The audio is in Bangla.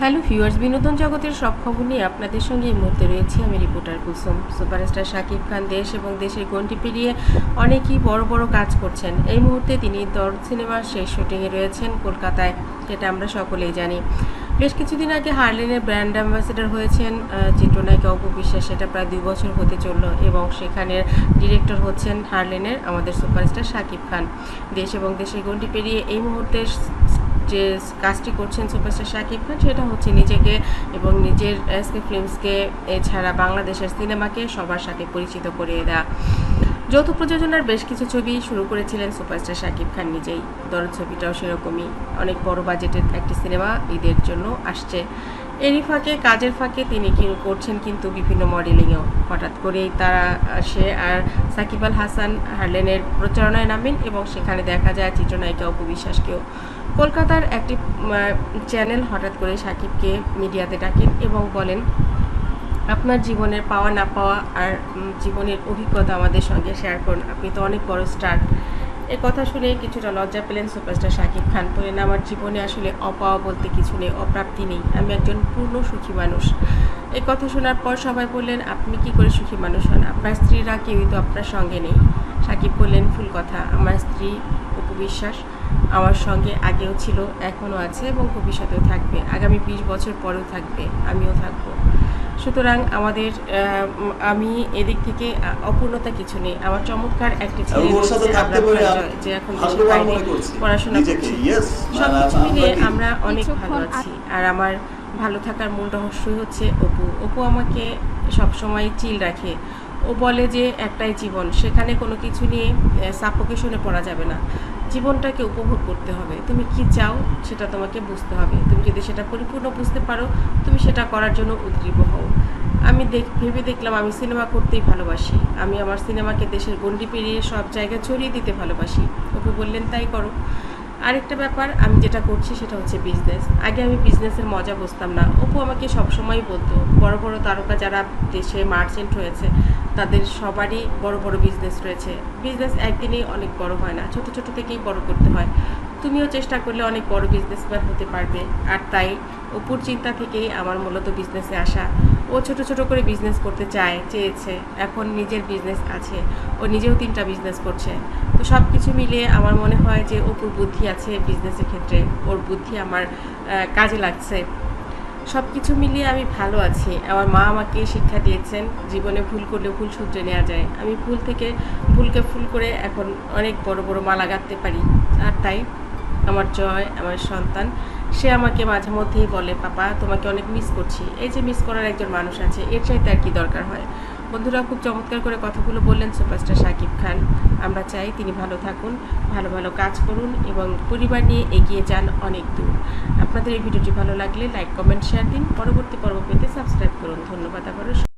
হ্যালো ভিউয়ার্স, বিনোদন জগতের সব খবর নিয়ে আপনাদের সঙ্গে এই মুহূর্তে রয়েছে। আমি রিপোর্টার কুসুম। সুপারস্টার শাকিব খান দেশ এবং দেশের গন্ডি পেরিয়ে অনেকই বড় বড় কাজ করছেন। এই মুহূর্তে তিনি দর সিনেমার শেষ শুটিংয়ে রয়েছেন কলকাতায়, যেটা আমরা সকলেই জানি। বেশ কিছুদিন আগে হার্লেনের ব্র্যান্ড অ্যাম্বাসেডর হয়েছেন চিত্রনায়িকা অপু বিশ্বাস। সেটা প্রায় দুই বছর হতে চলল এবং সেখানের ডিরেক্টর হচ্ছেন হার্লেনের, আমাদের সুপারস্টার শাকিব খান। দেশ এবং দেশের গন্ডি পেরিয়ে এই মুহূর্তে যে কাজটি করছেন সুপারস্টার শাকিব খান, সেটা হচ্ছে নিজেকে এবং নিজের এসকে ফিল্মসকে এছাড়া বাংলাদেশের সিনেমাকে সবার সাথে পরিচিত করিয়ে দেওয়া যৌথ প্রযোজনার বেশ কিছু ছবি শুরু করেছিলেন সুপারস্টার শাকিব খান নিজেই। দরদ ছবিটাও সেরকমই। অনেক বড় বাজেটের একটি সিনেমা ঈদের জন্য আসছে। এরই ফাঁকে, কাজের ফাঁকে তিনি করছেন কিন্তু বিভিন্ন মডেলিংয়েও। হঠাৎ করেই তারা সে আর সাকিব আল হাসান, হারলেনের প্রচারণায় নামেন এবং সেখানে দেখা যায় চিত্রনায়িকা অপু বিশ্বাসকেও। কলকাতার একটি চ্যানেল হঠাৎ করে সাকিবকে মিডিয়াতে ডাকেন এবং বলেন, আপনার জীবনের পাওয়া না পাওয়া আর জীবনের অভিজ্ঞতা আমাদের সঙ্গে শেয়ার করুন। আপনি তো অনেক বড় স্টার। এ কথা শুনে কিছুটা লজ্জা পেলেন সুপারস্টার শাকিব খান। বলেন আমার জীবনে আসলে অপাওয়া বলতে কিছু নেই, অপ্রাপ্তি নেই। আমি একজন পূর্ণ সুখী মানুষ। এই কথা শোনার পর সবাই বললেন, আপনি কি করে সুখী মানুষ হন? আপনার স্ত্রীরা কেউই তো আপনার সঙ্গে নেই। সাকিব বললেন ফুল কথা। আমার স্ত্রী অপু বিশ্বাস আমার সঙ্গে আগেও ছিল, এখনও আছে এবং ভবিষ্যতেও থাকবে। আগামী বিশ বছর পরেও থাকবে। আমিও থাকব। সুতরাং আমাদের আমি এদিক থেকে অপূর্ণতা কিছু নেই। আমার চমৎকার একটি ছেলে যে এখন দেশের বাইরে পড়াশোনা করছে। সব কিছু মিলিয়ে আমরা অনেক ভালো আছি। আর আমার ভালো থাকার মূল রহস্যই হচ্ছে অপু। অপু আমাকে সবসময় চিল রাখে। ও বলে যে একটাই জীবন। সেখানে কোনো কিছু নিয়ে সাফোকেশনে পড়া যাবে না। জীবনটাকে উপভোগ করতে হবে। তুমি কি চাও সেটা তোমাকে বুঝতে হবে। তুমি যদি সেটা পরিপূর্ণ বুঝতে পারো, তুমি সেটা করার জন্য উদ্গ্রীব হও। আমি দেখ, ভেবে দেখলাম আমি সিনেমা করতেই ভালোবাসি। আমি আমার সিনেমাকে দেশের গণ্ডি পেরিয়ে সব জায়গায় ছড়িয়ে দিতে ভালোবাসি। ওকে বললেন, তাই করো। আরেকটা ব্যাপার, আমি যেটা করছি সেটা হচ্ছে বিজনেস আগে আমি বিজনেসের মজা বুঝতাম না। অপু আমাকে সবসময় বলতো, বড় বড় তারকা যারা দেশে মার্চেন্ট হয়েছে, তাদের সবারই বড় বড় বিজনেস রয়েছে। বিজনেস একদিনেই অনেক বড় হয় না, ছোট ছোট থেকেই বড় করতে হয়। তুমিও চেষ্টা করলে অনেক বড় বিজনেসম্যান হতে পারবে। আর তাই অপুর চিন্তা থেকেই আমার মূলত বিজনেসে আসা। ও ছোট ছোট করে বিজনেস করতে চায়, চেয়েছে। এখন নিজের বিজনেস আছে। ও নিজেও তিনটা বিজনেস করছে। তো সব কিছু মিলিয়ে আমার মনে হয় যে অপুর বুদ্ধি আছে বিজনেসের ক্ষেত্রে। ওর বুদ্ধি আমার কাজে লাগছে। সব কিছু মিলিয়ে আমি ভালো আছি। আমার মা আমাকে শিক্ষা দিয়েছেন, জীবনে ভুল করলে ভুল সূত্রে নেওয়া যায়। আমি ভুল থেকে ভুলকে ফুল করে এখন অনেক বড় বড় মালা গাঁথতে পারি। আর তাই আমার জয়, আমার সন্তান। সে আমাকে মাঝে মধ্যেই বলে, পাপা, তোমাকে অনেক মিস করছি। এই যে মিস করার একজন মানুষ আছে, এর চাইতে আর কি দরকার হয়? বন্ধুরা, খুব চমৎকার করে কথাগুলো বললেন সুপারস্টার শাকিব খান। আমরা চাই তিনি ভালো থাকুন, ভালো ভালো কাজ করুন এবং পরিবার নিয়ে এগিয়ে যান অনেক দূর। আপনাদের এই ভিডিওটি ভালো লাগলে লাইক কমেন্ট শেয়ার দিন। পরবর্তী পর্ব পেতে সাবস্ক্রাইব করুন। ধন্যবাদ আবারও।